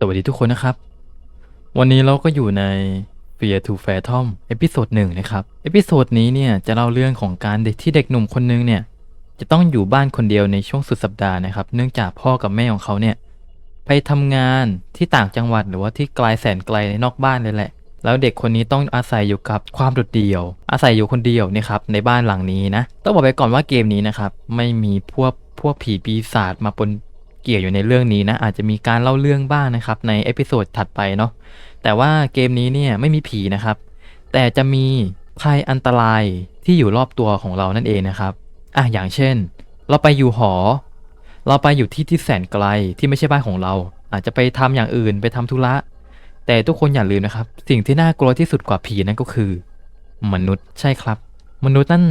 สวัสดีทุกคนนะครับ วันนี้เราก็อยู่ใน Fear to Phantom เอพิโซดหนึ่งนะครับ เอพิโซดนี้เนี่ยจะเล่าเรื่องของการเด็กที่เด็กหนุ่มคนนึงเนี่ยจะต้องอยู่บ้านคนเดียวในช่วงสุดสัปดาห์นะครับ เนื่องจากพ่อกับแม่ของเขาเนี่ยไปทำงานที่ต่างจังหวัดหรือว่าที่ไกลแสนไกลในนอกบ้านเลยแหละ แล้วเด็กคนนี้ต้องอาศัยอยู่กับความโดดเดี่ยว อาศัยอยู่คนเดียวนะครับในบ้านหลังนี้นะ ต้องบอกไปก่อนว่าเกมนี้นะครับไม่มีพวกพวกผีปีศาจมาปน เกี่ยวอยู่ในเรื่องนี้นะ อาจจะมีการเล่าเรื่องบ้างนะครับในเอพิโซดถัดไปเนาะแต่ว่าเกมนี้เนี่ยไม่มีผีนะครับ แต่จะมีภัยอันตรายที่อยู่รอบตัวของเรานั่นเองนะครับอะอย่างเช่น เราไปอยู่หอ เราไปอยู่ที่ที่แสนไกลที่ไม่ใช่บ้านของเรา อาจจะไปทำอย่างอื่นไปทำธุระแต่ทุกคนอย่าลืมนะครับ สิ่งที่น่ากลัวที่สุดกว่าผีนั่นก็คือ มนุษย์ใช่ครับ มนุษย์นั่น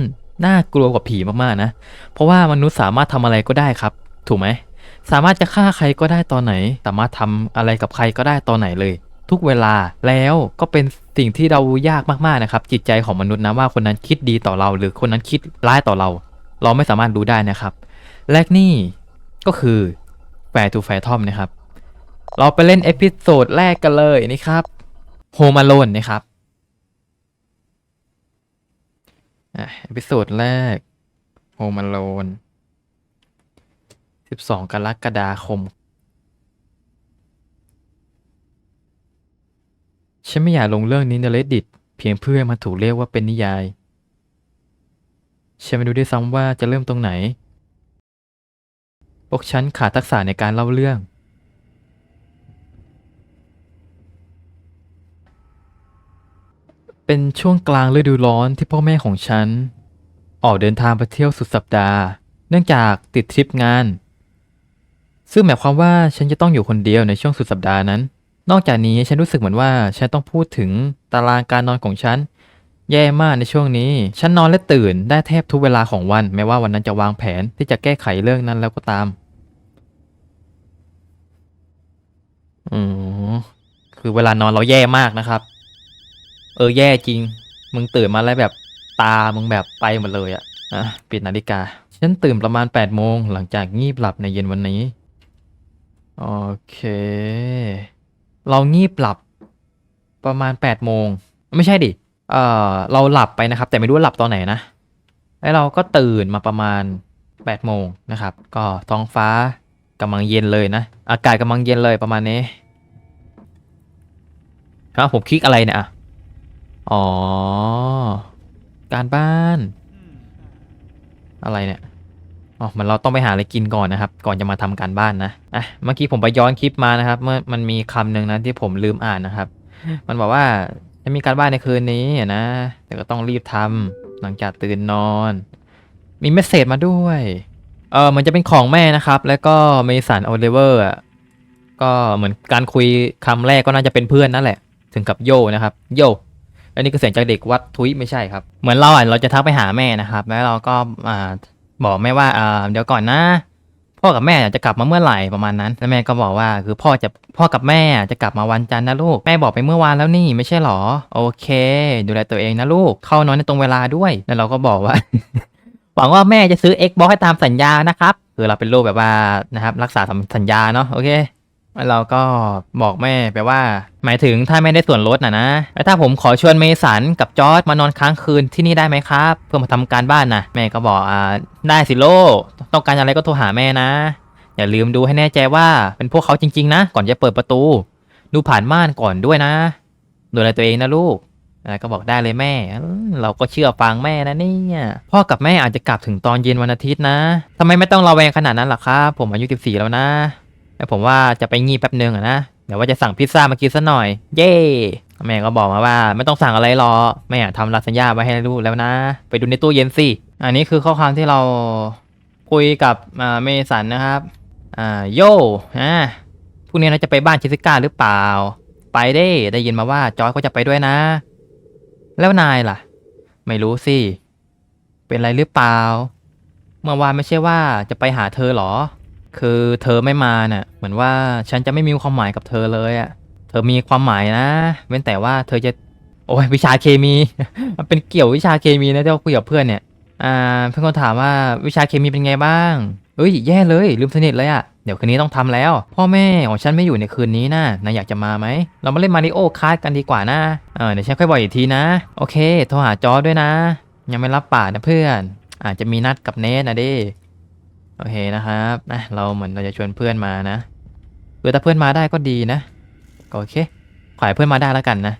น่ากลัวกว่าผีมากๆนะ เพราะว่ามนุษย์สามารถทำอะไรก็ได้ครับ ถูกไหม สามารถจะฆ่าใครก็ได้ตอนไหน สามารถทำอะไรกับใครก็ได้ตอนไหนเลย ทุกเวลาแล้วก็เป็นสิ่งที่เรายากมากๆนะครับ จิตใจของมนุษย์นะว่าคนนั้นคิดดีต่อเรา หรือคนนั้นคิดร้ายต่อเรา เราไม่สามารถรู้ได้นะครับและนี่ก็คือแฟร์ทูแฟร์ทอมนะครับ เราไปเล่นเอพิโซดแรกกันเลยนะครับโฮมาโลนนะครับเอพิโซดแรกโฮมาโลน 12กรกฎาคม ฉันไม่อยากลงเรื่องนี้ใน reddit เพียงเพื่อมาถูกเรียกว่าเป็นนิยาย ฉันไม่รู้ด้วยซ้ำว่าจะเริ่มตรงไหน พวกฉันขาดทักษะในการเล่าเรื่อง เป็นช่วงกลางฤดูร้อนที่พ่อแม่ของฉัน ออกเดินทางไปเที่ยวสุดสัปดาห์ เนื่องจากติดทริปงาน ซึ่งหมายความว่าฉันจะต้องอยู่คนเดียวในช่วงสุดสัปดาห์นั้น นอกจากนี้ฉันรู้สึกเหมือนว่าฉันต้องพูดถึงตารางการนอนของฉัน แย่มากในช่วงนี้ ฉันนอนและตื่นได้แทบทุกเวลาของวัน แม้ว่าวันนั้นจะวางแผนที่จะแก้ไขเรื่องนั้นแล้วก็ตามอืมคือเวลานอนเราแย่มากนะครับ เออแย่จริง มึงตื่นมาแล้วแบบตา มึงแบบไปหมดเลยอะอะปิดนาฬิกา ฉันตื่นประมาณ8โมงหลังจากงีบหลับในเย็นวันนี้ โอเค เรางีบหลับประมาณ8โมง ไม่ใช่ดิ เออเราหลับไปนะครับ แต่ไม่รู้หลับตอนไหนนะ แล้วเราก็ตื่นมาประมาณ8โมงนะครับ ก็ท้องฟ้ากำลังเย็นเลยนะ อากาศกำลังเย็นเลยประมาณนี้ครับผมคลิกอะไรเนี่ยอ๋อ การบ้าน อะไรเนี่ย อ๋อมันเราต้องไปหาอะไรกินก่อนนะครับ ก่อนจะมาทำการบ้านนะอะเมื่อกี้ผมไปย้อนคลิปมานะครับ เมื่อมันมีคำหนึ่งนะที่ผมลืมอ่านนะครับ มันบอกว่าจะมีการบ้านในคืนนี้นะ แต่ก็ต้องรีบทำหลังจากตื่นนอน มีเมสเซจมาด้วยเออมันจะเป็นของแม่นะครับ แล้วก็เมสันโอลิเวอร์อะก็เหมือนการคุยคำแรกก็น่าจะเป็นเพื่อนนั่นแหละ ถึงกับโยนะครับ โยอันนี้ก็เสียงจากเด็กวัดทุยไม่ใช่ครับ เหมือนเราอะเราจะทักไปหาแม่นะครับ แล้วเราก็อ่า บอกแม่ว่าเอ่อเดี๋ยวก่อนนะ พ่อกับแม่จะกลับมาเมื่อไหร่ประมาณนั้น แล้วแม่ก็บอกว่าคือพ่อจะพ่อกับแม่จะกลับมาวันจันทร์นะลูก แม่บอกไปเมื่อวานแล้วนี่ไม่ใช่หรอ โอเค ดูแลตัวเองนะลูก เข้านอนในตรงเวลาด้วย แล้วเราก็บอกว่า หวังว่าแม่จะซื้อ Xbox ให้ตามสัญญานะครับ คือเราเป็นลูกแบบว่านะครับรักษาสัญญาเนาะโอเค เราก็บอกแม่ไปว่า หมายถึงถ้าไม่ได้ส่วนลดนะนะแล้วถ้าผมขอชวนเมสันกับจอร์ดมานอนค้างคืนที่นี่ได้ไหมครับ เพื่อมาทำการบ้านนะแม่ก็บอกอ่าได้สิโลกต้องการอะไรก็โทรหาแม่นะ อย่าลืมดูให้แน่ใจว่าเป็นพวกเขาจริง ๆ นะ ก่อนจะเปิดประตู ดูผ่านม่านก่อนด้วยนะ ดูแลตัวเองนะลูกก็บอกได้เลยแม่ เราก็เชื่อฟังแม่นะเนี่ยพ่อกับแม่อาจจะกลับถึงตอนเย็นวันอาทิตย์นะทำไมไม่ต้องระแวงขนาดนั้นล่ะครับ ผมอายุ 14 แล้วนะ แล้วผมว่าจะไปงีบแป๊บนึงอะนะเดี๋ยวว่าจะสั่งพิซซ่ามากินซะหน่อย เย่แม่ก็บอกมาว่าไม่ต้องสั่งอะไรหรอแม่ทำลาซานญ่าไว้ให้ลูกแล้วนะ ไปดูในตู้เย็นสิอันนี้คือข้อความที่เราคุยกับอ่าเมสันนะครับอ่าโยอ่าพรุ่งนี้เราจะไปบ้านชิซิก้าหรือเปล่า ไปได้ได้ยินมาว่าจอยก็จะไปด้วยนะ แล้วนายล่ะ ไม่รู้สิเป็นไรหรือเปล่า เมื่อวานไม่ใช่ว่าจะไปหาเธอหรอ คือเธอไม่มาเน่ะเหมือนว่าฉันจะไม่มีความหมายกับเธอเลยอะ่ะ เธอมีความหมายนะ เว้นแต่ว่าเธอจะ โอ้ยวิชาเคมี มันเป็นเกี่ยววิชาเคมีนะที่เราคุยกับเพื่อนเนี่ย อ่า เพื่อนก็ถามว่าวิชาเคมีเป็นไงบ้างเอ้ยแย่เลยลืมสนิทเลยอะ่ะเดี๋ยวคืนนี้ต้องทำแล้ว พ่อแม่ของฉันไม่อยู่ในคืนนี้นะนายอยากจะมาไหม เรามาเล่นมาริโอ้คาร์ดกันดีกว่านะเออเดี๋ยวฉันค่อยบอกอีกทีนะ โอเค โทรหาจอด้วยนะ ยังไม่รับปากนะเพื่อน อาจจะมีนัดกับเนทนะดิ โอเคนะครับนะเราเหมือนเราจะชวนเพื่อนมานะคือถ้าเพื่อนมาได้ก็ดีนะก็โอเคขอให้เพื่อนมาได้แล้วกันนะ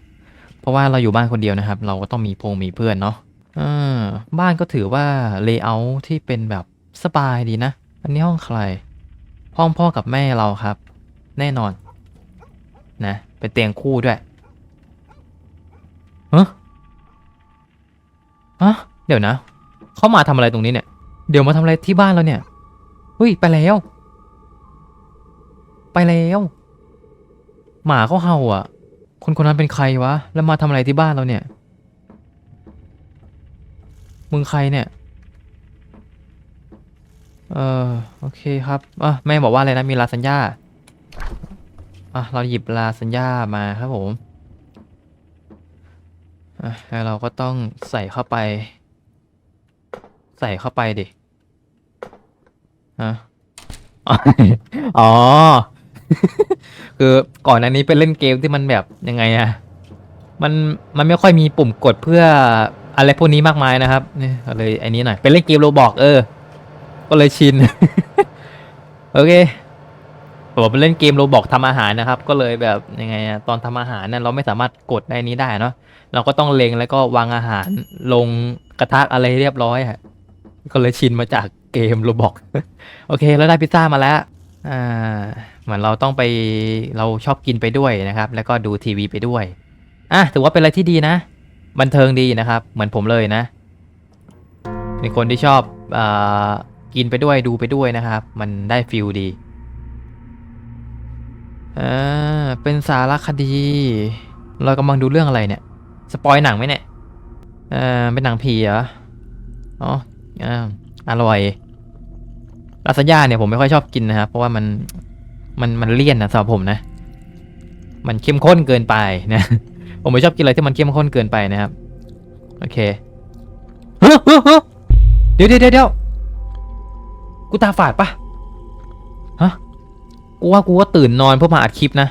เพราะว่าเราอยู่บ้านคนเดียวนะครับ เราก็ต้องมีพงมีเพื่อนเนาะอ่าบ้านก็ถือว่าเลเยอร์ที่เป็นแบบสบายดีนะ อันนี้ห้องใคร ห้องพ่อกับแม่เราครับ แน่นอน นะ เป็นเตียงคู่ด้วยฮะฮะเดี๋ยวนะ เขามาทำอะไรตรงนี้เนี่ย เดี๋ยวมาทำอะไรที่บ้านเราเนี่ย เฮ้ย ไปแล้ว ไปแล้ว หมาเขาเห่าอะ คนคนนั้นเป็นใครวะ แล้วมาทำอะไรที่บ้านเราเนี่ย มึงใครเนี่ย เออโอเคครับอะแม่บอกว่าอะไรนะ มีลาสัญญาอะเราหยิบลาสัญญามาครับผมอะแล้วเราก็ต้องใส่เข้าไป ใส่เข้าไปดิ ฮะอ๋อ คือก่อนอันนี้เป็นเล่นเกมที่มันแบบยังไงอะมันมันไม่ค่อยมีปุ่มกดเพื่ออะไรพวกนี้มากมายนะครับนี่ก็เลยอันนี้หน่อยเป็นเล่นเกมโรบอกเออ ก็เลยชิน โอเคผมเล่นเกมโรบอกทำอาหารนะครับ ก็เลยแบบยังไงอะตอนทำอาหารเนี่ยเราไม่สามารถกดในนี้ได้เนาะเราก็ต้องเล็งแล้วก็วางอาหารลงกระทะอะไรเรียบร้อยอะก็เลยชินมาจาก เกมโรบอกโอเคแล้วได้พิซซ่ามาแล้วอ่าเหมือนเราต้องไปเราชอบกินไปด้วยนะครับ แล้วก็ดูทีวีไปด้วยอะถือว่าเป็นอะไรที่ดีนะ บันเทิงดีนะครับ เหมือนผมเลยนะเป็นคนที่ชอบอากินไปด้วยดูไปด้วยนะครับ มันได้ฟิลดีอ่าเป็นสารคดี เรากำลังดูเรื่องอะไรเนี่ย สปอยหนังไหมเนี่ยอ่าเป็นหนังผีเหรออ๋ออ่าอร่อย ลาซานญ่าเนี่ยผมไม่ค่อยชอบกินนะครับเพราะว่ามันมันมันเลี่ยนนะสำหรับผมนะ มันเข้มข้นเกินไปนะ ผมไม่ชอบกินอะไรที่มันเข้มข้นเกินไปนะครับ โอเคเดี๋ยวเดี๋ยวเดี๋ยวกูตาฝาดปะฮะกูว่ากูว่าตื่นนอนเพื่อมาอัดคลิปนะ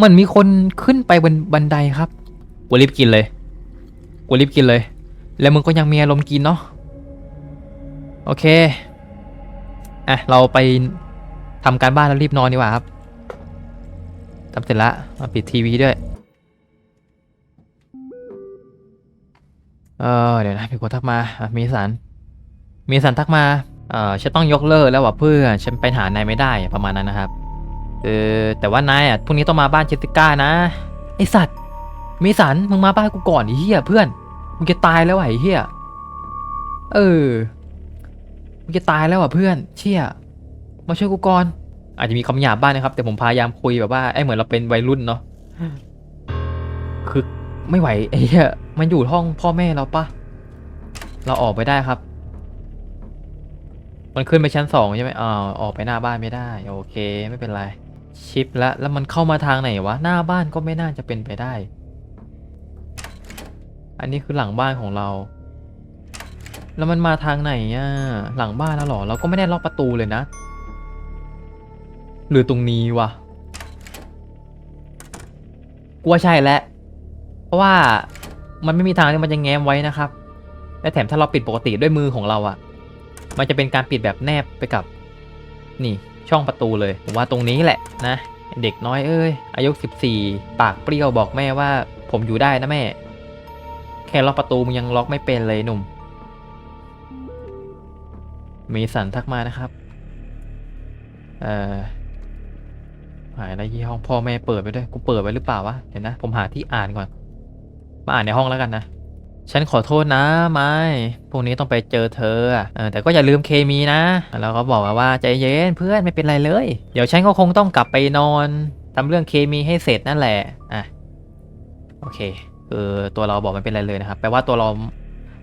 มือนมีคนขึ้นไปบนบันไดครับกูรีบกินเลยกูรีบกินเลย แล้วมึงก็ยังมีอารมณ์กินเนาะโอเค อะเราไปทำการบ้านแล้วรีบนอนดีกว่าครับทำเสร็จละมาปิดทีวีด้วย เออเดี๋ยวนะมีคนทักมามีสันมีสันทักมาเออฉันต้องยกเลิกแล้วว่ะเพื่อนฉันไปหานายไม่ได้ประมาณนั้นนะครับเออแต่ว่านายอะพรุ่งนี้ต้องมาบ้านเจสสิก้านะไอสัตว์มีสันมึงมาบ้านกูก่อนไอ้เหี้ยเพื่อนมึงจะตายแล้วไอ้เหี้ยเออ จะตายแล้วว่ะเพื่อน เชี่ยมาช่วยกูก่อนอาจจะมีคำหยาบบ้างนะครับ แต่ผมพยายามคุยแบบว่าไอ้เหมือนเราเป็นวัยรุ่นเนาะคือไม่ไหวไอ้เหี้ยมันอยู่ห้องพ่อแม่เราปะเราออกไปได้ครับ มันขึ้นไปชั้นสองใช่ไหมอ่าออกไปหน้าบ้านไม่ได้ โอเค ไม่เป็นไร ชิปแล้วแล้วมันเข้ามาทางไหนวะหน้าบ้านก็ไม่น่าจะเป็นไปได้ อันนี้คือหลังบ้านของเรา แล้วมันมาทางไหนอะหลังบ้านแล้วหรอ เราก็ไม่ได้ล็อกประตูเลยนะ หรือตรงนี้วะกลัวใช่แหละเพราะว่ามันไม่มีทางที่มันจะแง้มไว้นะครับ และแถมถ้าเราปิดปกติด้วยมือของเราอะมันจะเป็นการปิดแบบแนบไปกับ นี่ช่องประตูเลยผมว่าตรงนี้แหละนะ เด็กน้อยเอ้ย อายุ 14 ปากเปรี้ยวบอกแม่ว่า ผมอยู่ได้นะแม่ แค่ล็อกประตูมึงยังล็อกไม่เป็นเลยหนุ่ม มีสันทักมานะครับ เอ่อหายแล้วยี่ห้องพ่อแม่เปิดไปด้วย กูเปิดไว้หรือเปล่าวะ เดี๋ยวนะ ผมหาที่อ่านก่อน มาอ่านในห้องแล้วกันนะ ฉันขอโทษนะไม่พรุ่งนี้ต้องไปเจอเธอเออแต่ก็อย่าลืมเคมีนะ แล้วก็บอกมาว่าใจเย็นเพื่อนไม่เป็นไรเลย เดี๋ยวฉันก็คงต้องกลับไปนอนทำเรื่องเคมีให้เสร็จนั่นแหละ อะ โอเคเออตัวเราบอกไม่เป็นไรเลยนะครับ แปลว่าตัวเรา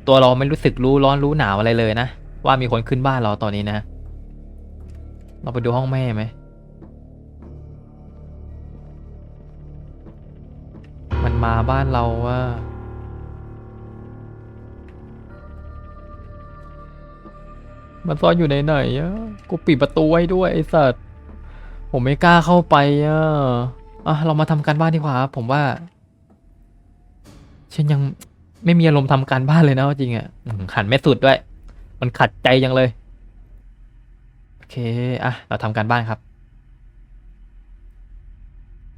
ตัวเราไม่รู้สึกรู้ร้อนรู้หนาวอะไรเลยนะ ว่ามีคนขึ้นบ้านเราตอนนี้นะ เราไปดูห้องแม่ไหม มันมาบ้านเราว่ามันซ่อนอยู่ในไหนอะกูปิดประตูไว้ด้วยไอ้สัตว์ ผมไม่กล้าเข้าไปอะอะเรามาทำการบ้านดีกว่าผมว่า ฉันยังไม่มีอารมณ์ทำการบ้านเลยนะจริงอะขันไม่สุดด้วย มันขัดใจยังเลย โอเค อะ เราทำการบ้านครับ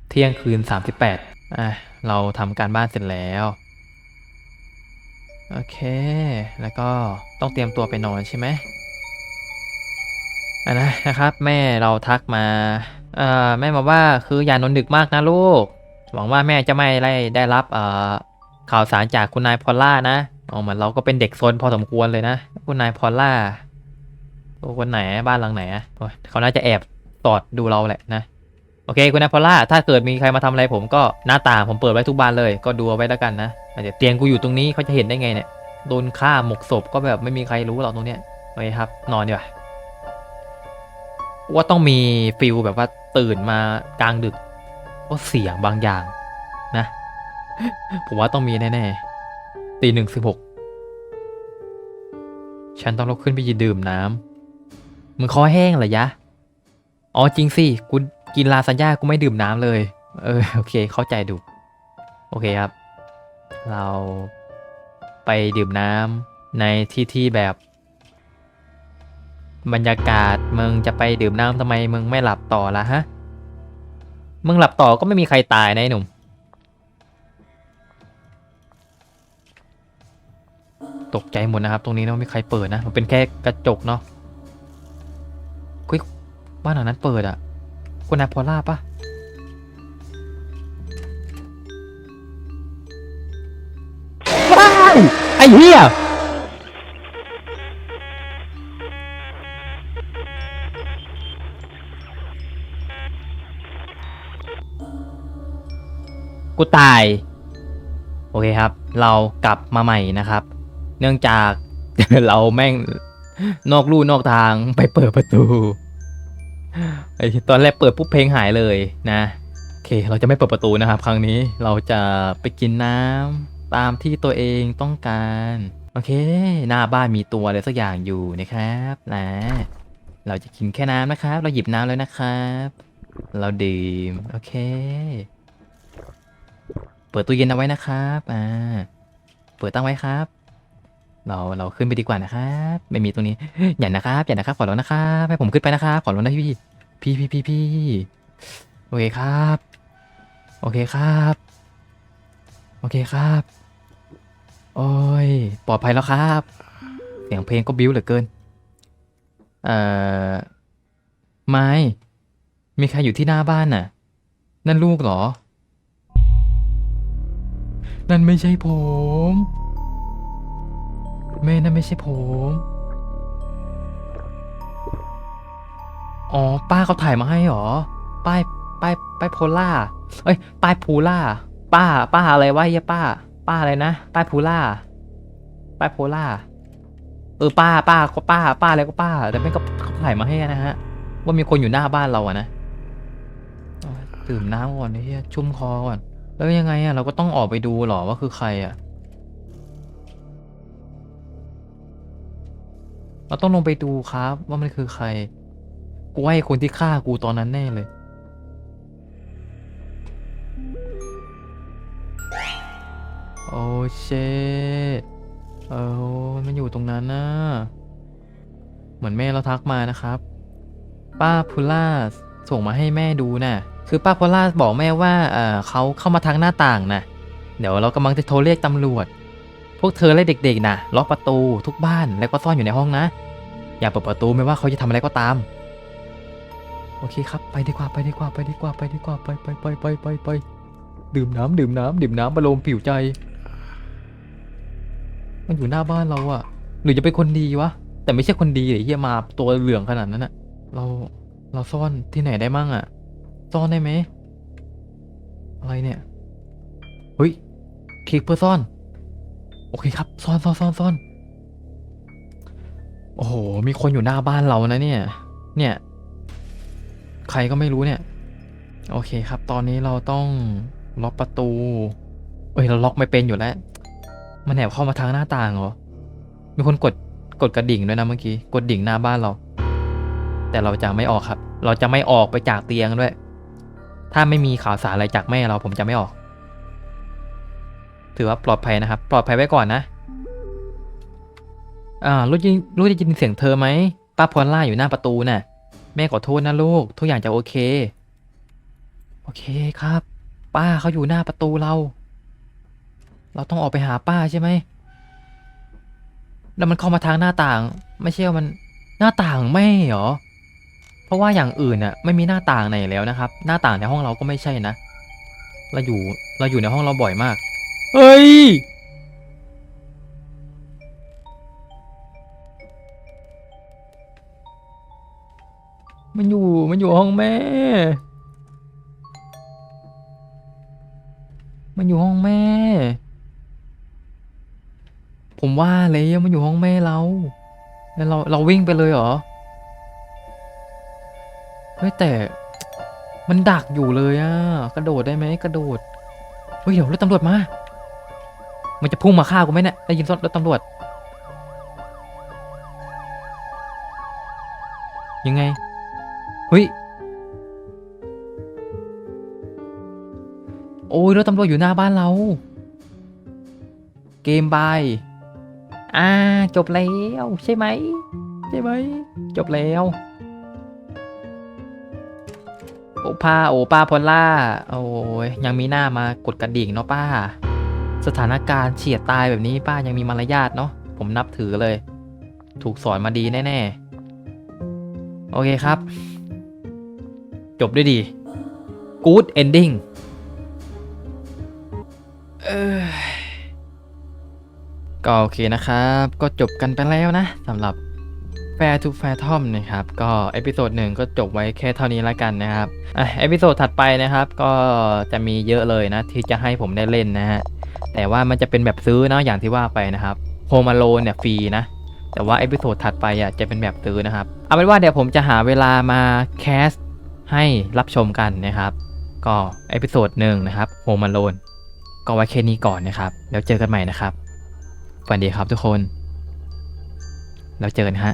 เที่ยงคืนสามสิบแปดอะ เราทำการบ้านเสร็จแล้ว โอเค แล้วก็ต้องเตรียมตัวไปนอนใช่ไหมอะนะนะครับ แม่เราทักมาเอ่อแม่มาว่าคืออย่านอนดึกมากนะลูก หวังว่าแม่จะไม่ได้ได้รับเอ่อข่าวสารจากคุณนายพอลล่านะ อ๋อเหมือนเราก็เป็นเด็กซนพอสมควรเลยนะคุณนายพอลล่าตัวคนไหนบ้านหลังไหนอะเขาน่าจะแอบตอดดูเราแหละนะโอเคคุณนายพอลล่าถ้าเกิดมีใครมาทำอะไรผมก็หน้าต่างผมเปิดไว้ทุกบานเลย ก็ดูเอาไว้แล้วกันนะอาจจะเตียงกูอยู่ตรงนี้เขาจะเห็นได้ไงเนี่ยโดนฆ่าหมกศพก็แบบไม่มีใครรู้หรอกตรงเนี้ยโอเคครับ นอนดีกว่าว่าต้องมีฟิลแบบว่าตื่นมากลางดึกก็เสียงบางอย่างนะ ผมว่าต้องมีแน่ๆ ตีหนึ่งสิบหกฉันต้องลุกขึ้นไปยืนดื่มน้ำมึงคอแห้งเหรอยะ อ๋อจริงสิ กูกินลาซานญ่ากูไม่ดื่มน้ำเลย เออโอเค เข้าใจดู โอเคครับ เราไปดื่มน้ำในที่ที่แบบ บรรยากาศมึงจะไปดื่มน้ำทำไมมึงไม่หลับต่อละฮะ มึงหลับต่อก็ไม่มีใครตายนะไอ้หนุ่ม ตกใจหมดนะครับ ตรงนี้เนาะไม่มีใครเปิดนะ มันเป็นแค่กระจกเนาะเฮ้ยบ้านหลังนั้นเปิดอะคุณนายพอล่าปะว้าวไอ้เหี้ยกูตาย โอเคครับ เรากลับมาใหม่นะครับ เนื่องจากเราแม่งนอกลู่นอกทางไปเปิดประตูไอตอนแรกเปิดปุ๊บเพลงหายเลยนะโอเค เราจะไม่เปิดประตูนะครับ ครั้งนี้เราจะไปกินน้ำตามที่ตัวเองต้องการโอเค หน้าบ้านมีตัวอะไรสักอย่างอยู่นะครับนะ เราจะกินแค่น้ำนะครับ เราหยิบน้ำแล้วนะครับ เราดื่มโอเค เปิดตู้เย็นเอาไว้นะครับอ่าเปิดตั้งไว้ครับ เราเราขึ้นไปดีกว่านะครับไม่มีตรงนี้อย่านะครับอย่านะครับขอร้องนะครับให้ผมขึ้นไปนะครับขอร้องนะพี่พี่พี่พี่พี่โอเคครับ โอเคครับ โอเคครับ โอ้ยปลอดภัยแล้วครับ เสียงเพลงก็บิ้วเหลือเกิน เอ่อไม่มีใครอยู่ที่หน้าบ้านน่ะ นั่นลูกเหรอ นั่นไม่ใช่ผม แม่นั่นไม่ใช่ผม อ๋อ ป้าเขาถ่ายมาให้เหรอ ป้ายป้ายป้ายโพล่า เอ้ย ป้ายพูล่า ป้า ป้าอะไรวะเฮียป้า ป้าอะไรนะ ป้ายพูล่า ป้ายโพล่า เออ ป้า ป้าก็ป้า ป้าอะไรก็ป้า แต่แม่ก็เขาถ่ายมาให้นะฮะ ว่ามีคนอยู่หน้าบ้านเราอะนะดื่มน้ำก่อนเฮียชุ่มคอก่อน แล้วยังไงอะเราก็ต้องออกไปดูหรอว่าคือใครอะ เราต้องลงไปดูครับ ว่ามันคือใคร กูว่าไอ้คนที่ฆ่ากูตอนนั้นแน่เลย โอ้เชเออมันอยู่ตรงนั้นนะเหมือนแม่เราทักมานะครับ ป้าพูล่าส่งมาให้แม่ดูน่ะ คือป้าพอลล่าบอกแม่ว่าเออเขาเข้ามาทางหน้าต่างนะเดี๋ยวเรากำลังจะโทรเรียกตำรวจ พวกเธอและเด็กๆนะล็อกประตูทุกบ้านแล้วก็ซ่อนอยู่ในห้องนะ อย่าเปิดประตูไม่ว่าเขาจะทำอะไรก็ตาม โอเคครับ ไปดีกว่าไปดีกว่าไปดีกว่าไปดีกว่าไปไปไปไปไปไปดื่มน้ำดื่มน้ำดื่มน้ำบรรโลมผิวใจ มันอยู่หน้าบ้านเราอะหรือจะเป็นคนดีวะ แต่ไม่ใช่คนดีเลยเฮียมาตัวเหลืองขนาดนั้นอะเราเราซ่อนที่ไหนได้มั่งอะซ่อนได้ไหมอะไรเนี่ยเฮ้ยคลิกเพื่อซ่อน โอเคครับซ่อนซ่อนซ่อนซ่อนโอ้โห มีคนอยู่หน้าบ้านเรานะเนี่ย เนี่ย ใครก็ไม่รู้เนี่ย โอเคครับ ตอนนี้เราต้องล็อกประตู เอ้ย เราล็อกไม่เป็นอยู่แล้ว มันแอบเข้ามาทางหน้าต่างเหรอ มีคนกด กดกระดิ่งด้วยนะเมื่อกี้ กดดิ่งหน้าบ้านเรา แต่เราจะไม่ออกครับ เราจะไม่ออกไปจากเตียงด้วย ถ้าไม่มีข่าวสารอะไรจากแม่เราผมจะไม่ออก ถือว่าปลอดภัยนะครับ ปลอดภัยไว้ก่อนนะอ่ารู้ยินรู้ได้ยินเสียงเธอไหมป้าพอลล่าอยู่หน้าประตูน่ะ แม่ขอโทษนะลูก ทุกอย่างจะโอเค โอเคครับ ป้าเขาอยู่หน้าประตูเรา เราต้องออกไปหาป้าใช่ไหมแล้วมันเข้ามาทางหน้าต่าง ไม่ใช่ว่ามันหน้าต่างไม่หรอ เพราะว่าอย่างอื่นน่ะไม่มีหน้าต่างไหนแล้วนะครับ หน้าต่างในห้องเราก็ไม่ใช่นะ เราอยู่เราอยู่ในห้องเราบ่อยมาก เฮ้ย มันอยู่ มันอยู่ห้องแม่ มันอยู่ห้องแม่ ผมว่าเลยมันอยู่ห้องแม่เรา แล้วเรา เราวิ่งไปเลยเหรอ เฮ้ยแต่มันดักอยู่เลยอะกระโดดได้ไหมกระโดด เฮ้ยเดี๋ยวรถตำรวจมา มันจะพุ่งมาฆ่ากูไหมเนี่ยได้ยินรถรถตำรวจ ยังไงเฮ้ยโอ้ยรถตำรวจอยู่หน้าบ้านเรา เกมบายอ่าจบแล้วใช่ไหมใช่ไหมจบแล้วโอป้าโอป้าพอลล่า โอ้ยยังมีหน้ามากดกระดิ่งเนาะป้า สถานการณ์เฉียดตายแบบนี้ป้ายังมีมารยาทเนาะผมนับถือเลย ถูกสอนมาดีแน่ๆ โอเคครับ จบด้วยดี good ending ก็โอเคนะครับ ก็จบกันไปแล้วนะสำหรับ Fair to Fair Tom นะครับ ก็เอพิโซดหนึ่งก็จบไว้แค่เท่านี้แล้วกันนะครับอะเอพิโซดถัดไปนะครับ ก็จะมีเยอะเลยนะ ที่จะให้ผมได้เล่นนะฮะ แต่ว่ามันจะเป็นแบบซื้อนะอย่างที่ว่าไปนะครับโฮมาโลเนี่ยฟรีนะแต่ว่าเอพิโซดถัดไปอะจะเป็นแบบซื้อนะครับ เอาเป็นว่าเดี๋ยวผมจะหาเวลามาแคสให้รับชมกันนะครับ ก็เอพิโซดหนึ่งนะครับโฮมาโลนก็ไว้แค่นี้ก่อนนะครับ แล้วเจอกันใหม่นะครับสวัสดีครับทุกคน แล้วเจอกันฮะ